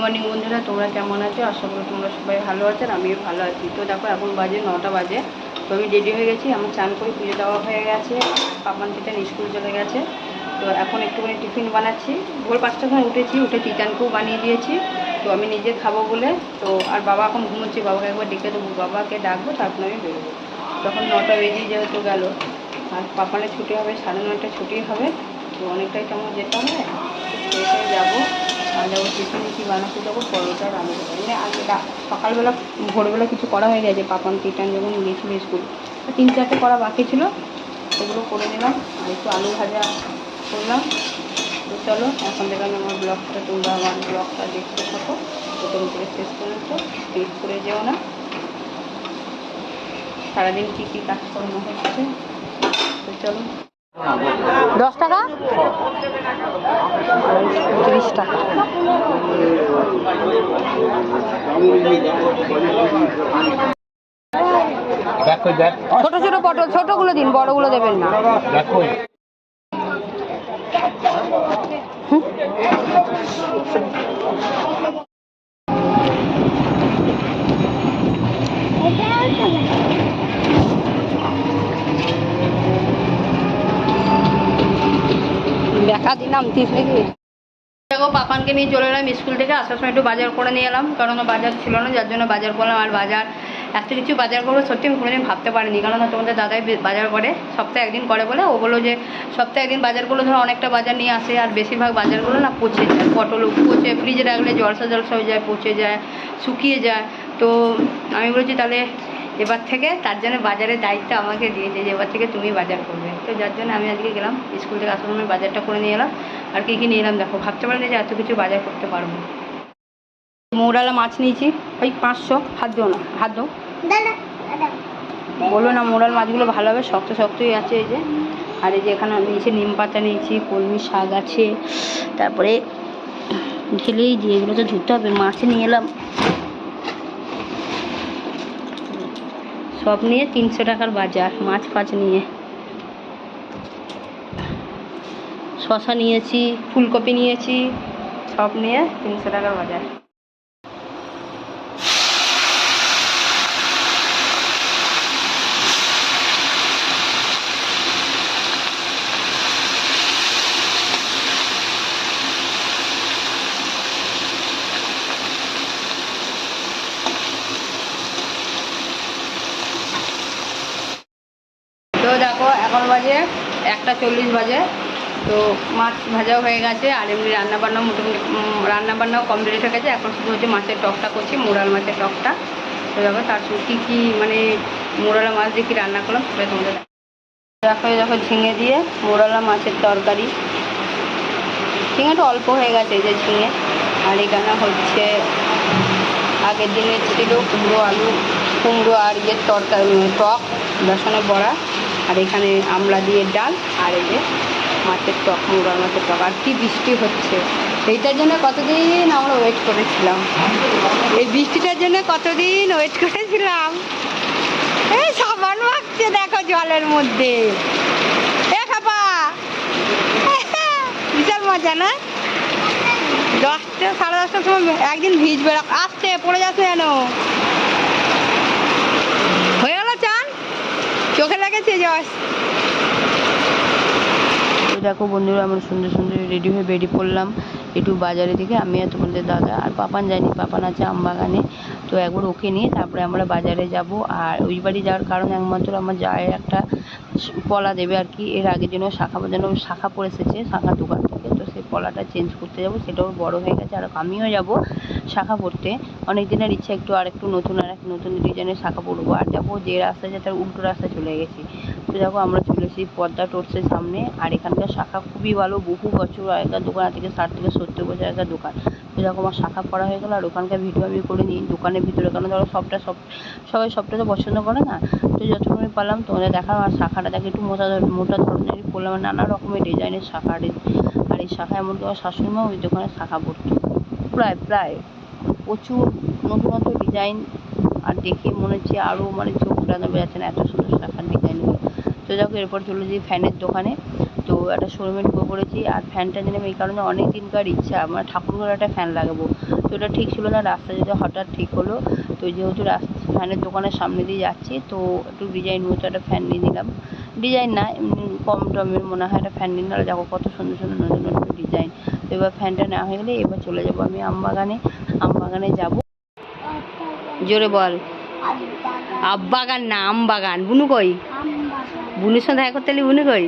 Morning বন্ধুরা, তোমরা কেমন আছো? আশা করি তোমরা সবাই ভালো আছো আর আমিও ভালো আছি। তো দেখো, এখন বাজে নটা বাজে। তো আমি রেডি হয়ে গেছি, আমার চান করে পুজো দেওয়া হয়ে গেছে। পাপান তিতান স্কুল চলে গেছে। তো এখন একটুখানি টিফিন বানাচ্ছি। ভোর পাঁচটার সময় উঠেছি, উঠে তিতানকেও বানিয়ে দিয়েছি। তো আমি নিজে খাব বলে। তো আর বাবা এখন ঘুমোচ্ছি, বাবাকে একবার ডেকে দেবো। বাবাকে ডাকবো, তারপর আমি বেরোবো। তখন নটা বেজে যেহেতু গেল, আর পাপানের ছুটি হবে, সাড়ে নয়টা ছুটি হবে। তো অনেকটাই তেমন যেতে হবে। যাব। আর যাব টিফিনে কী বানাতে যাব? পরোটা ভাজা। মানে আগে সকালবেলা, ভোরবেলা কিছু করা হয়ে গেছে পাপন টিটান যখন গিয়েছিল স্কুল তিন চারটে করা বাকি ছিল, সেগুলো করে নিলাম। আর একটু আলু ভাজা করলাম। তো চলো, এখন থেকে আমি আমার ব্লগটা, তোমরা আমার ব্লগটা দেখতে থাকো। প্রথম থেকে শেষ পর্যন্ত ক্লিক করে যেও না। সারাদিন কী কী কাজকর্ম হচ্ছে? তো চলো। দশ টাকা? তিরিশ টাকা। ছোট ছোট পটল ছোটগুলো দিন বড়গুলো দেবেন না। দেখো। দিলাম টিফিনে দেখো, পাপানকে নিয়ে চলে এলাম স্কুল থেকে। আসার সময় একটু বাজার করে নিয়ে এলাম, কারণ বাজার ছিল না, যার জন্য বাজার করলাম। আর বাজার, এত কিছু বাজার করব, সত্যি আমি কোনোদিন ভাবতে পারিনি। কারণ তোমাদের দাদাই বাজার করে, সপ্তাহে একদিন করে বলে। ও বলল যে, সপ্তাহে একদিন বাজার করলে ধরো অনেকটা বাজার নিয়ে আসে, আর বেশিরভাগ বাজারগুলো না পচে যায়। পটল পচে ফ্রিজে রাখলে জলসা জলসা হয়ে যায়, পচে যায়, শুকিয়ে যায়। তো আমি বলেছি, তাহলে এবার থেকে তার জন্য বাজারের দায়িত্ব আমাকে দিয়েছে যে এবার থেকে তুমি বাজার করবে। তো যার জন্য আমি আজকে গেলাম স্কুল থেকে আসার সময় বাজারটা করে নিয়ে এলাম। আর কী কী নিয়ে এলাম দেখো ভাবতে পারিনি যে এত কিছু বাজার করতে পারব। মৌরালা মাছ নিয়েছি ওই পাঁচশো হাত দিও না হাত দাও বলল না মোরাল মাছগুলো ভালো হবে শক্ত শক্তই আছে এই যে। আর এই যে এখানে নিয়েছি নিম পাতা নিয়েছি কলমি শাক আছে। তারপরে ঢেলেই দিয়ে এগুলো তো ধুতে হবে মাছ নিয়ে এলাম। সব নিয়ে তিনশো টাকার বাজার, মাছ ফাছ নিয়ে। শশা নিয়েছি, ফুলকপি নিয়েছি, সব নিয়ে তিনশো টাকার বাজার। তো দেখো, এখন বাজে একটা চল্লিশ বাজে। তো মাছ ভাজাও হয়ে গেছে, আর এমনি রান্নাবান্নাও মোটামুটি রান্নাবান্নাও কমপ্লিট হয়ে গেছে। এখন শুধু হচ্ছে মাছের টকটা করছি মোড়াল মাছের টকটা। তো দেখো, তার সঙ্গে কী কী মানে মোরালা মাছ দিয়ে কী রান্না করলাম সেটা তোমাদের। দেখো দেখো ঝিঙে দিয়ে মোড়ালা মাছের তরকারি। ঝিঙেটা অল্প হয়ে গেছে যে ঝিঙে। আর এখানে হচ্ছে আগের দিনে ছিল কুমড়ো আলু, কুমড়ো আর ইয়ের তরকারি টক বেসনের বড়া। আর এখানে আমলা দিয়ে ডাল, আর এই যে মাছের টক মুড়ার মাছের টক, আর কি বৃষ্টি হচ্ছে। এইটার জন্য কতদিন আমরা ওয়েট করেছিলাম? এই বৃষ্টিটার জন্য কতদিন ওয়েট করেছিলাম? এই সাবান মাখছে, দেখো জলের মধ্যে। এ খাপা বিশাল মজা, না? দশটা, সাড়ে দশটার সময় একদিন ভিজবে, আসছে, পড়ে যাচ্ছে যেন হয়ে গেল চান চোখে লেগেছে জস দেখো বন্ধুরা, আমরা সুন্দর সুন্দর রেডি হয়ে বেরিয়ে পড়লাম একটু বাজারে থেকে আমি আর তোমাদের দাদা আর পাপান যাইনি, পাপান আছে আমবাগানে তো একবার ওকে নিয়ে তারপরে আমরা বাজারে যাব। আর ওই বাড়ি যাওয়ার কারণ একমাত্র আমার জায়ের একটা পলা দেবে আর কি। এর আগের জন্য শাখা বাজানো শাখা পড়ে এসেছে, শাখা দোকান থেকে। পলাটা চেঞ্জ করতে যাব, সেটাও বড় হয়ে গেছে। আর আমিও যাব শাখা পড়তে। অনেক দিনের ইচ্ছা একটু আর একটু নতুন, আর এক নতুন ডিজাইনের শাখা পরবো। আর যাব যে রাস্তা আছে তার উল্টো রাস্তা চলে গেছি। তো দেখো আমরা চলে এসেছি পদ্মা টোটসের সামনে। আর এখানকার শাখা খুবই ভালো, বহু বছর আগেকার দোকান থেকে ষাট থেকে সত্তর বছর আগেকার দোকান। তো দেখো আমার শাখা পড়া হয়ে গেলো। আর ওখানকার ভিডিও আমি করে নিই, দোকানের ভিতরে। কারণ ধরো সবটা সব, সবাই সবটা তো পছন্দ করে না? তো যতটুকু আমি পারলাম তোমাদের দেখালাম আর শাখাটা দেখে একটু মোটা মোটা ধরনেরই করলাম। নানা রকমের ডিজাইনের শাখা আর শাখা, এমনকি আমার শাশুড়িমা ওই দোকানে শাখা পড়তো। প্রায় প্রায়। প্রচুর নতুন নতুন ডিজাইন আর দেখে মনে হচ্ছে আরও মানে চোখ ফেরানো যাচ্ছে না, এত সুন্দর শাখার ডিজাইনগুলো তো দেখো এরপর চলে যাই ফ্যানের দোকানে। তো একটা শোরুমে ঢুকে পড়েছি, আর ফ্যানটা নিলাম এই কারণে অনেক দিনকার ইচ্ছা আমার ঠাকুর ঘরে একটা ফ্যান লাগাবো। তো এটা ঠিক ছিল না রাস্তা যেতে হঠাৎ ঠিক হলো। তো যেহেতু রাস্তা ফ্যানের দোকানের সামনে দিয়ে যাচ্ছি, তো একটু ডিজাইন মতো একটা ফ্যান নিয়ে নিলাম। ডিজাইন না, এমনি কম টমের মনে হয় একটা ফ্যান নিয়ে নিলাম, দেখো কত সুন্দর সুন্দর নতুন নতুন ডিজাইন তো এবার ফ্যানটা নেওয়া হয়ে গেলে এবার চলে যাব আমি আমবাগানে আমবাগানে যাব। জোরে বল। আববাগান না আমবাগান বুনু কই? বুনুর সঙ্গে দেখা করতে বুনু কই?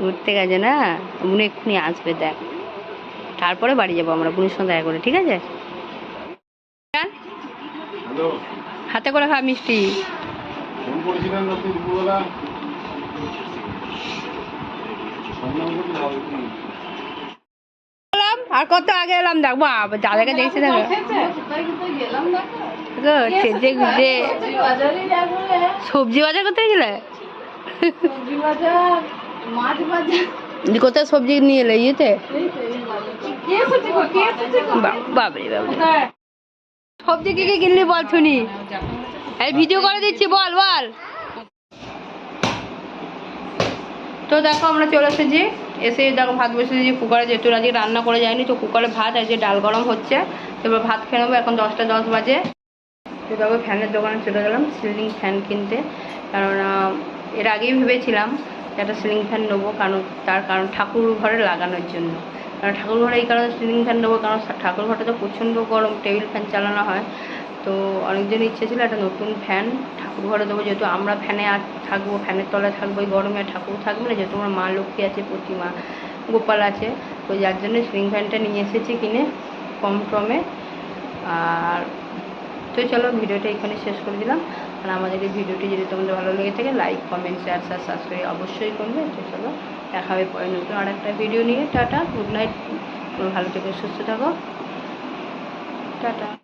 ঘুরতে গেছে না? বুনু এক্ষুনি আসবে, দেখ। তারপরে বাড়ি যাব আমরা, বুনুর সঙ্গে দেখা করে, ঠিক আছে? হাতে করে খা মিষ্টি। আর কত আগে এলাম দেখব আবার দাদাকে দেখছি দেখো। দেখো, সেজে গুজে সবজি বাজার করতে গেছিলে কোথায় সবজি নিয়ে এলে ইয়েতে? বা- বাবরে বাবরে সবজি কি কি কিনলি বল শুনি। এই ভিডিও করে দিচ্ছি, বল বল। তো দেখো আমরা চলে এসেছি। এসে দেখো ভাত বসে দিয়েছি কুকারে যেহেতু আজকে রান্না করে যায়নি, তো কুকারে ভাত আর যে ডাল গরম হচ্ছে। এবার ভাত খেয়ে নেব, এখন দশটা, দশ বাজে। তো দেখো ফ্যানের দোকানে চলে গেলাম, সিলিং ফ্যান কিনতে। কারণ এর আগেই ভেবেছিলাম একটা সিলিং ফ্যান নেব, কারণ তার কারণ ঠাকুর ঘরে লাগানোর জন্য। কারণ ঠাকুর ঘরে এই কারণে সিলিং ফ্যান নেব, কারণ ঠাকুর ঘরটা তো প্রচণ্ড গরম, টেবিল ফ্যান চালানো হয়। তো অনেকজনের ইচ্ছে ছিল একটা নতুন ফ্যান ঠাকুর ঘরে দেবো, যেহেতু আমরা ফ্যানে আর থাকব, ফ্যানের তলায় থাকব, এই গরমে ঠাকুর থাকবে না, যেহেতু আমার মা লক্ষ্মী আছে, প্রতিমা গোপাল আছে, তো যার জন্য সিলিং ফ্যানটা নিয়ে এসেছি কিনে কম টমে আর তো চলো, ভিডিওটা এখানে শেষ করে দিলাম। আর আমাদের এই ভিডিওটি যদি তোমাদের ভালো লেগে থাকে লাইক কমেন্ট শেয়ার সাবস্ক্রাইব অবশ্যই করবে। তো চলো। দেখা হবে পরে নতুন আর একটা ভিডিও নিয়ে। টাটা গুড নাইট ভালো থেকে, সুস্থ থাকো। টাটা।